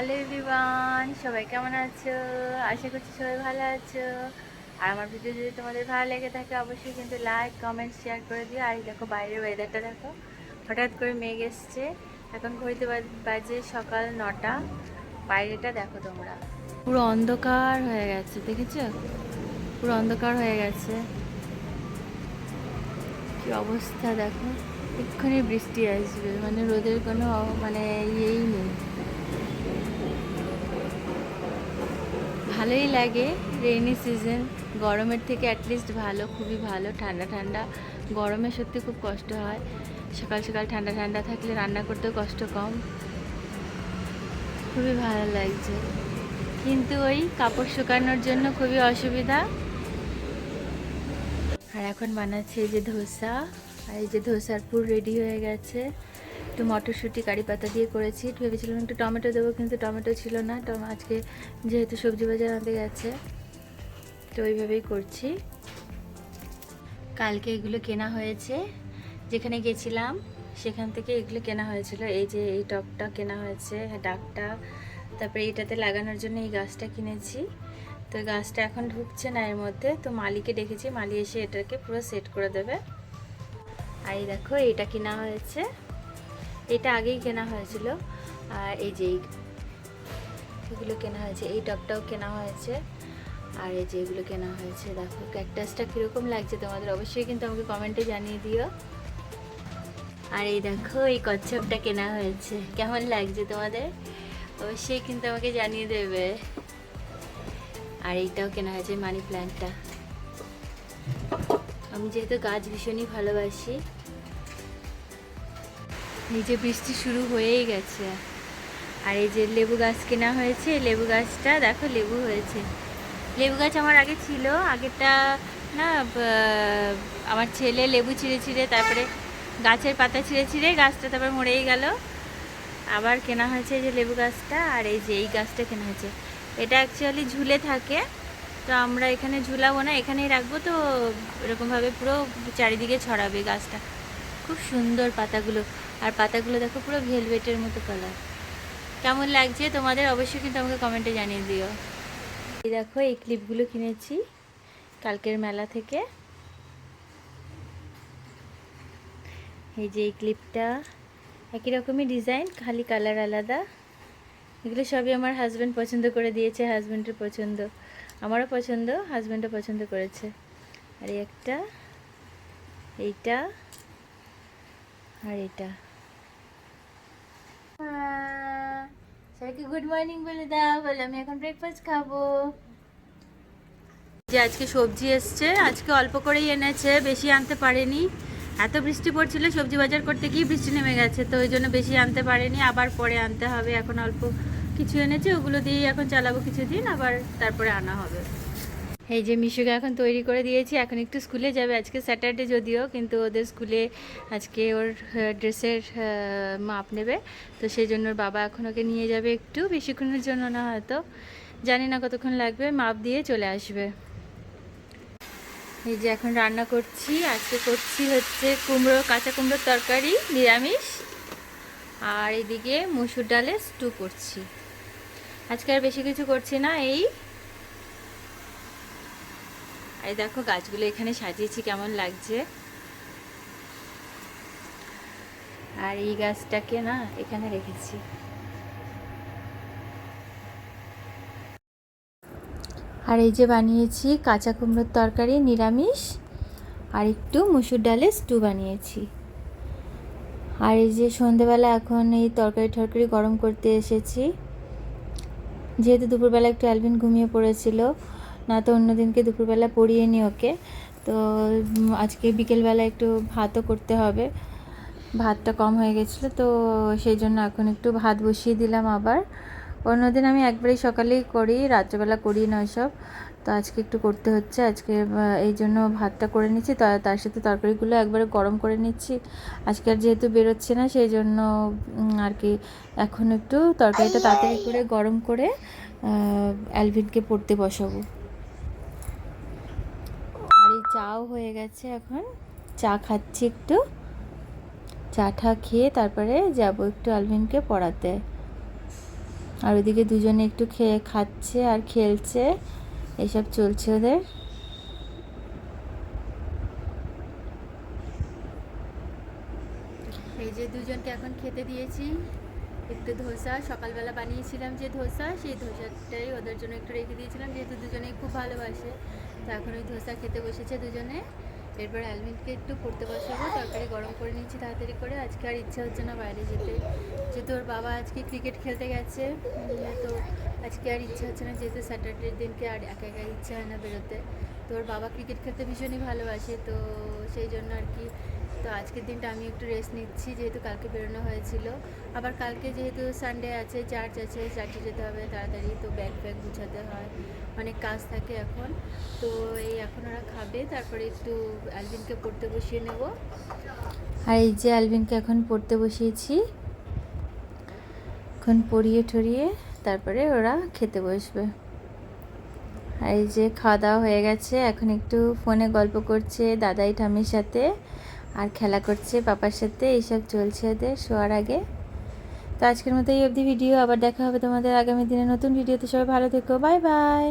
Hello everyone, সবাই কেমন আছো? আশা করছি সবাই ভালো আছো। আর আমার ভিডিও যদি তোমাদের ভালো লেগে থাকে, অবশ্যই কিন্তু লাইক কমেন্ট শেয়ার করে দিও। আর দেখো বাইরের ওয়েদারটা দেখো, হঠাৎ করে মেঘ এসছে। এখন ঘড়িতে বাজে সকাল নটা। বাইরেটা দেখো তোমরা। পুরো অন্ধকার হয়ে গেছে, দেখেছ? পুরো অন্ধকার হয়ে গেছে। কি অবস্থা দেখো? এক্ষুনি বৃষ্টি আসবে মানে রোদের কোনো মানে ইয়েই নেই। ভালোই লাগে রেইনি সিজন গরমের থেকে অ্যাটলিস্ট ভালো, খুবই ভালো, ঠান্ডা ঠান্ডা। গরমে সত্যি খুব কষ্ট হয়। সকাল সকাল ঠান্ডা ঠান্ডা থাকলে রান্না করতেও কষ্ট কম। খুবই ভালো লাগছে। কিন্তু ওই কাপড় শুকানোর জন্য খুবই অসুবিধা। আর এখন বানাচ্ছি এই যে ধোসা। আর এই যে ধোসার পুর রেডি হয়ে গেছে। একটু মটরশুঁটি, কারি পাতা দিয়ে করেছি। ভেবেছিলাম একটু টমেটো দেবো, কিন্তু টমেটো ছিল না। আজকে যেহেতু সবজি বাজার আনতে গেছে, তো ওইভাবেই করছি। কালকে এগুলো কেনা হয়েছে। যেখানে গেছিলাম, সেখান থেকে এগুলো কেনা হয়েছিল। এই যে এই টপটা কেনা হয়েছে, ডাকটা। তারপরে এটাতে লাগানোর জন্য এই গাছটা কিনেছি। তো গাছটা এখন ঢুকছে না এর মধ্যে। তো মালিকে ডেকেছি। মালি এসে এটাকে পুরো সেট করে দেবে। আর দেখো এটা কেনা হয়েছে। এটা আগেই কেনা হয়েছিল। আর এই যে এগুলো কেনা হয়েছে, এই টপটাও কেনা হয়েছে। আর এই যে এগুলো কেনা হয়েছে, দেখো ক্যাকটাসটা কীরকম লাগছে তোমাদের অবশ্যই কিন্তু আমাকে কমেন্টে জানিয়ে দিও। আর এই দেখো, এই কচ্ছপটা কেনা হয়েছে, কেমন লাগছে তোমাদের? অবশ্যই কিন্তু আমাকে জানিয়ে দেবে। আর এইটাও কেনা হয়েছে মানি প্ল্যান্টটা। আমি যেহেতু গাছ ভীষণই ভালোবাসি যে বৃষ্টি শুরু হয়েই গেছে। আর এই যে লেবু গাছ কেনা হয়েছে, লেবু গাছটা দেখো লেবু হয়েছে। লেবু গাছ আমার আগে ছিল, আগেরটা না আমার ছেলে লেবু ছিঁড়ে ছিঁড়ে তারপরে গাছের পাতা ছিঁড়ে ছিঁড়ে গাছটা তারপর মরেই গেল। আবার কেনা হয়েছে যে লেবু গাছটা, আর এই যে এই গাছটা কেনা হয়েছে। এটা অ্যাকচুয়ালি ঝুলে থাকে, তো আমরা এখানে ঝুলাবো না, এখানেই রাখব, তো এরকমভাবে পুরো চারিদিকে ছড়াবে গাছটা। খুব সুন্দর পাতাগুলো। আর পাতাগুলো দেখো পুরো ভেলভেটের মতো কালার কেমন লাগছে? তোমাদের অবশ্যই কিন্তু আমাকে কমেন্টে জানিয়ে দিও। এই দেখো, এই ক্লিপগুলো কিনেছি কালকের মেলা থেকে। এই যে এই ক্লিপটা একই রকমই ডিজাইন খালি কালার আলাদা। এগুলো সবই আমার হাজব্যান্ড পছন্দ করে দিয়েছে হাজব্যান্ডের পছন্দ। আমারও পছন্দ হাজব্যান্ডও পছন্দ করেছে। আর একটা, এইটা, আর এটা। সবাইকে গুড মর্নিং বলে দাও, বলে আমি এখন ব্রেকফাস্ট খাব। যে আজকে সবজি এসছে, আজকে অল্প করেই এনেছে, বেশি আনতে পারেনি। এত বৃষ্টি পড়ছিল, সবজি বাজার করতে গিয়ে বৃষ্টি নেমে গেছে, তো ওই জন্য বেশি আনতে পারেনি, আবার পরে আনতে হবে, এখন অল্প কিছু এনেছে, ওগুলো দিয়েই এখন চালাবো কিছুদিন, আবার তারপরে আনা হবে। এই যে মিশুকে এখন তৈরি করে দিয়েছি, এখন একটু স্কুলে যাবে। আজকে স্যাটারডে যদিও, কিন্তু ওদের স্কুলে আজকে ওর ড্রেসের মাপ নেবে। তো সেই জন্য ওর বাবা এখন ওকে নিয়ে যাবে একটু, বেশিক্ষণের জন্য না হয়তো। জানি না কতক্ষণ লাগবে, মাপ দিয়ে চলে আসবে। এই যে এখন রান্না করছি, আজকে করছি হচ্ছে কুমড়ো, কাঁচা কুমড়োর তরকারি, নিরামিষ। আর এদিকে মসুর ডালে স্টু করছি। আজকে আর বেশি কিছু করছি না, এই এই দেখো গাছগুলো এখানে সাজিয়েছি, কেমন লাগছে? আর এই গাছটাকে না এখানে রেখেছি। আর এই যে বানিয়েছি কাঁচা কুমড়োর তরকারি, নিরামিষ, আর একটু মুসুর ডালে স্টু বানিয়েছি। আর এই যে সন্ধেবেলা এখন এই তরকারি টরকারি গরম করতে এসেছি। যেহেতু দুপুরবেলা একটু অ্যালভিন ঘুমিয়ে পড়েছিল না তো অন্যদিনকে দুপুরবেলা পড়িয়ে নি ওকে। তো আজকে বিকেলবেলা একটু ভাতও করতে হবে। ভাতটা কম হয়ে গেছিল, তো সেই জন্য এখন একটু ভাত বসিয়ে দিলাম আবার। অন্যদিন আমি একবারেই সকালেই করি, রাত্রেবেলা করি না ওইসব। তো আজকে একটু করতে হচ্ছে, আজকে এই জন্য ভাতটা করে নিচ্ছি। তার সাথে তরকারিগুলো একবারে গরম করে নিচ্ছি। আজকে আর যেহেতু বেরোচ্ছে না, সেই জন্য আর কি এখন একটু তরকারিটা তাড়াতাড়ি করে গরম করে অ্যালভিনকে পড়তে বসাবো। চাও হয়ে গেছে এখন। চা খাচ্ছি একটু। চা টা খেয়ে তারপরে যাব একটু আলভিনকে পড়াতে। আর ওদিকে দুজনে একটু খেয়ে খাচ্ছে আর খেলছে। এসব চলছে ওদের। এই যে দুজনকে এখন খেতে দিয়েছি। একটু ধোসা, সকালবেলা বানিয়েছিলাম যে ধোসা, সেই ধোসাটাই ওদের জন্য একটু রেখে দিয়েছিলাম, যেহেতু দুজনেই খুব ভালোবাসে। তো এখন ওই ধোসা খেতে বসেছে দুজনে। এরপর অ্যালমিনকে একটু পড়তে বসাবো, তরকারি গরম করে নিচ্ছি তাড়াতাড়ি করে। আজকে আর ইচ্ছা হচ্ছে না বাইরে যেতে। যেহেতু ওর বাবা আজকে ক্রিকেট খেলতে গেছে তো আজকে আর ইচ্ছা হচ্ছে না যেহেতু স্যাটারডের দিনকে আর একা একা ইচ্ছা হয় না বেরোতে। তো ওর বাবা ক্রিকেট খেলতে ভীষণই ভালোবাসে, তো সেই জন্য আর কি তো আজকের দিনটা আমি একটু রেস্ট নিচ্ছি, যেহেতু কালকে বেরোনো হয়েছিল। আবার কালকে যেহেতু সানডে আছে চার্চ আছে চার্চে যেতে হবে তাড়াতাড়ি, তো ব্যাগ ব্যাগ গুছাতে হয়। অনেক কাজ থাকে এখন। তো এই এখন ওরা খাবে, তারপরে একটু অ্যালবিনকে পড়তে বসিয়ে নেব। আর এই যে অ্যালবিনকে এখন পড়তে বসিয়েছি, এখন পড়িয়ে ঠরিয়ে তারপরে ওরা খেতে বসবে। আর এই যে খাওয়া দাওয়া হয়ে গেছে, এখন একটু ফোনে গল্প করছে দাদাই ঠামির সাথে। আর খেলা করছে পাপার সাথে এইসব চলছে ওদের শোয়ার আগে। তো আজকের মতো এই অবধি ভিডিও আবার দেখা হবে তোমাদের আগামী দিনে নতুন ভিডিওতে সবাই ভালো থেকো বাই বাই